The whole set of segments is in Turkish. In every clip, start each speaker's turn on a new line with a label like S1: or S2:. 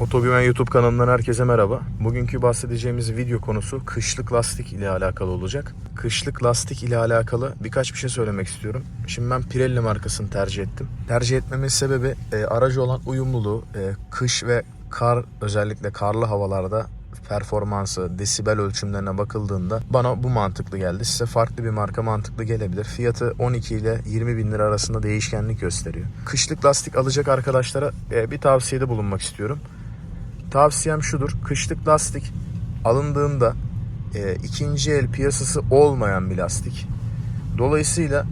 S1: Otogüven YouTube kanalından herkese merhaba. Bugünkü bahsedeceğimiz video konusu kışlık lastik ile alakalı olacak. Kışlık lastik ile alakalı birkaç bir şey söylemek istiyorum. Şimdi ben Pirelli markasını tercih ettim. Tercih etmemin sebebi e, aracı olan uyumluluğu, e, kış ve kar özellikle karlı havalarda performansı, desibel ölçümlerine bakıldığında bana bu mantıklı geldi. Size farklı bir marka mantıklı gelebilir. Fiyatı 12 ile 20 bin lira arasında değişkenlik gösteriyor. Kışlık lastik alacak arkadaşlara e, bir tavsiyede bulunmak istiyorum. Tavsiyem şudur. Kışlık lastik alındığında e, ikinci el piyasası olmayan bir lastik. Dolayısıyla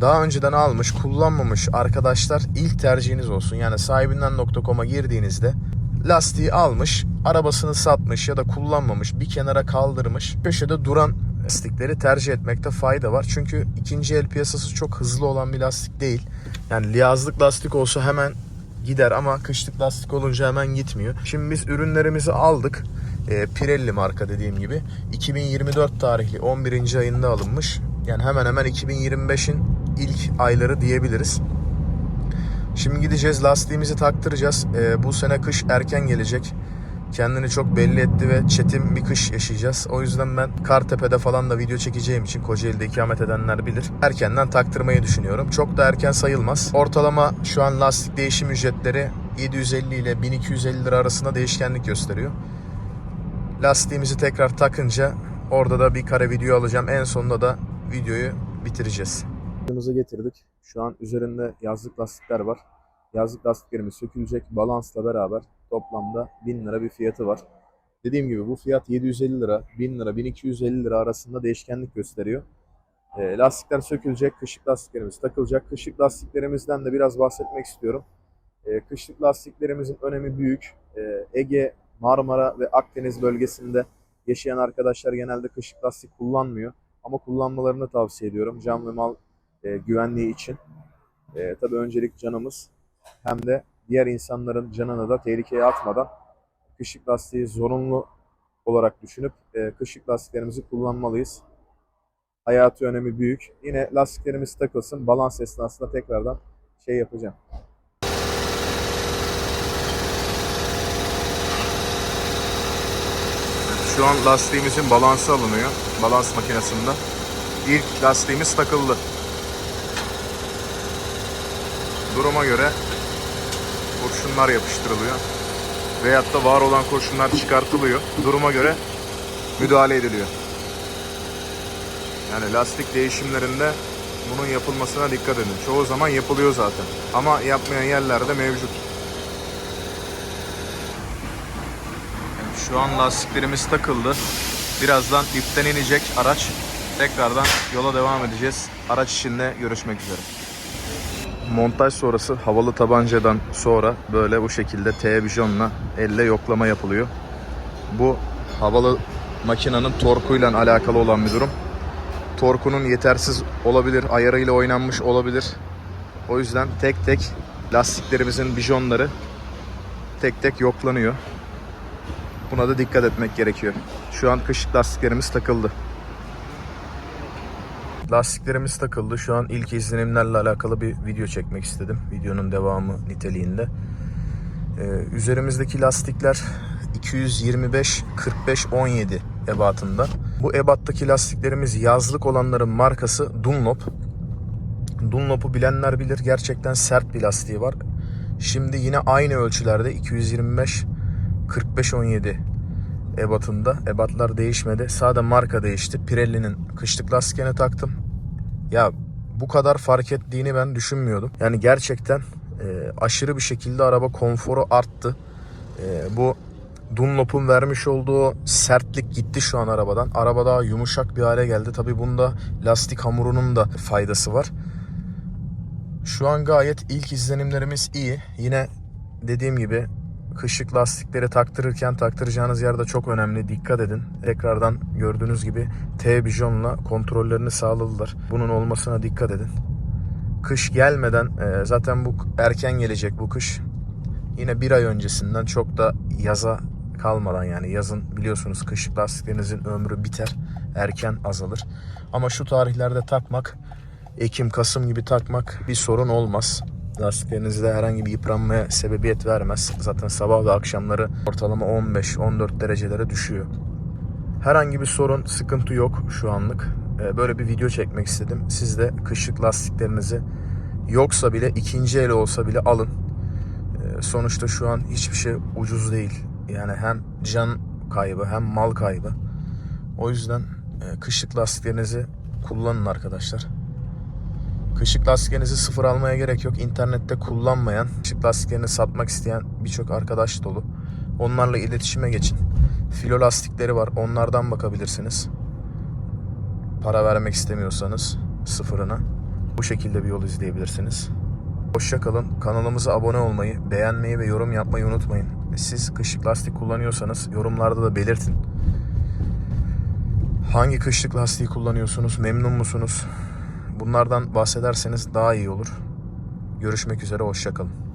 S1: daha önceden almış, kullanmamış arkadaşlar ilk tercihiniz olsun. Yani sahibinden.com'a girdiğinizde lastiği almış, arabasını satmış ya da kullanmamış, bir kenara kaldırmış, köşede duran lastikleri tercih etmekte fayda var. Çünkü ikinci el piyasası çok hızlı olan bir lastik değil. Yani yazlık lastik olsa hemen gider ama kışlık lastik olunca hemen gitmiyor. Şimdi biz ürünlerimizi aldık. E, Pirelli marka dediğim gibi 2024 tarihli 11. ayında alınmış. Yani hemen hemen 2025'in ilk ayları diyebiliriz. Şimdi gideceğiz lastiğimizi taktıracağız. Ee, bu sene kış erken gelecek. Kendini çok belli etti ve çetin bir kış yaşayacağız. O yüzden ben Kartepe'de falan da video çekeceğim için Kocaeli'de ikamet edenler bilir. Erkenden taktırmayı düşünüyorum. Çok da erken sayılmaz. Ortalama şu an lastik değişim ücretleri 750 ile 1250 lira arasında değişkenlik gösteriyor. Lastiğimizi tekrar takınca orada da bir kare video alacağım. En sonunda da videoyu bitireceğiz. Lastiklerimizi getirdik. Şu an üzerinde yazlık lastikler var. Yazlık lastiklerimiz sökülecek. Balansla beraber toplamda 1000 lira bir fiyatı var. Dediğim gibi bu fiyat 750 lira, 1000 lira, 1250 lira arasında değişkenlik gösteriyor. E, lastikler sökülecek, kışlık lastiklerimiz takılacak. Kışlık lastiklerimizden de biraz bahsetmek istiyorum. E, kışlık lastiklerimizin önemi büyük. E, Ege, Marmara ve Akdeniz bölgesinde yaşayan arkadaşlar genelde kışlık lastik kullanmıyor. Ama kullanmalarını tavsiye ediyorum. Can ve mal e, güvenliği için. E, tabii öncelik canımız hem de diğer insanların canını da tehlikeye atmadan kışlık lastiği zorunlu olarak düşünüp e, kışlık lastiklerimizi kullanmalıyız. Hayatı önemi büyük. Yine lastiklerimiz takılsın. Balans esnasında tekrardan şey yapacağım. Şu an lastiğimizin balansı alınıyor. Balans makinesinde. İlk lastiğimiz takıldı. Duruma göre kurşunlar yapıştırılıyor. Veyahut da var olan kurşunlar çıkartılıyor. Duruma göre müdahale ediliyor. Yani lastik değişimlerinde bunun yapılmasına dikkat edin. Çoğu zaman yapılıyor zaten. Ama yapmayan yerlerde mevcut. Şu an lastiklerimiz takıldı. Birazdan ipten inecek araç. Tekrardan yola devam edeceğiz. Araç içinde görüşmek üzere. Montaj sonrası havalı tabancadan sonra böyle bu şekilde T bijonla elle yoklama yapılıyor. Bu havalı makinenin torkuyla alakalı olan bir durum. Torkunun yetersiz olabilir, ayarıyla oynanmış olabilir. O yüzden tek tek lastiklerimizin bijonları tek tek yoklanıyor. Buna da dikkat etmek gerekiyor. Şu an kışlık lastiklerimiz takıldı. Lastiklerimiz takıldı. Şu an ilk izlenimlerle alakalı bir video çekmek istedim. Videonun devamı niteliğinde. Ee, üzerimizdeki lastikler 225 45 17 ebatında. Bu ebattaki lastiklerimiz yazlık olanların markası Dunlop. Dunlop'u bilenler bilir. Gerçekten sert bir lastiği var. Şimdi yine aynı ölçülerde 225 45 17 ebatında. Ebatlar değişmedi. Sadece marka değişti. Pirelli'nin kışlık lastiğini taktım. Ya bu kadar fark ettiğini ben düşünmüyordum. Yani gerçekten e, aşırı bir şekilde araba konforu arttı. E, bu Dunlop'un vermiş olduğu sertlik gitti şu an arabadan. Araba daha yumuşak bir hale geldi. Tabi bunda lastik hamurunun da faydası var. Şu an gayet ilk izlenimlerimiz iyi. Yine dediğim gibi kışlık lastikleri taktırırken taktıracağınız yerde çok önemli. Dikkat edin. Tekrardan gördüğünüz gibi T bijonla kontrollerini sağladılar. Bunun olmasına dikkat edin. Kış gelmeden e, zaten bu erken gelecek bu kış. Yine bir ay öncesinden çok da yaza kalmadan yani yazın biliyorsunuz kışlık lastiklerinizin ömrü biter. Erken azalır. Ama şu tarihlerde takmak Ekim, Kasım gibi takmak bir sorun olmaz. Lastiklerinizde herhangi bir yıpranmaya sebebiyet vermez. Zaten sabah ve akşamları ortalama 15-14 derecelere düşüyor. Herhangi bir sorun, sıkıntı yok şu anlık. Ee, Böyle bir video çekmek istedim. Siz de kışlık lastiklerinizi yoksa bile ikinci el olsa bile alın. Ee, Sonuçta şu an hiçbir şey ucuz değil. Yani hem can kaybı hem mal kaybı. O yüzden e, kışlık lastiklerinizi kullanın arkadaşlar. Kışlık lastiklerinizi sıfır almaya gerek yok. İnternette kullanmayan, kışlık lastiklerini satmak isteyen birçok arkadaş dolu. Onlarla iletişime geçin. Filo lastikleri var. Onlardan bakabilirsiniz. Para vermek istemiyorsanız sıfırına. Bu şekilde bir yol izleyebilirsiniz. Hoşça kalın. Kanalımıza abone olmayı, beğenmeyi ve yorum yapmayı unutmayın. Siz kışlık lastik kullanıyorsanız yorumlarda da belirtin. Hangi kışlık lastiği kullanıyorsunuz? Memnun musunuz? Bunlardan bahsederseniz daha iyi olur. Görüşmek üzere, hoşça kalın.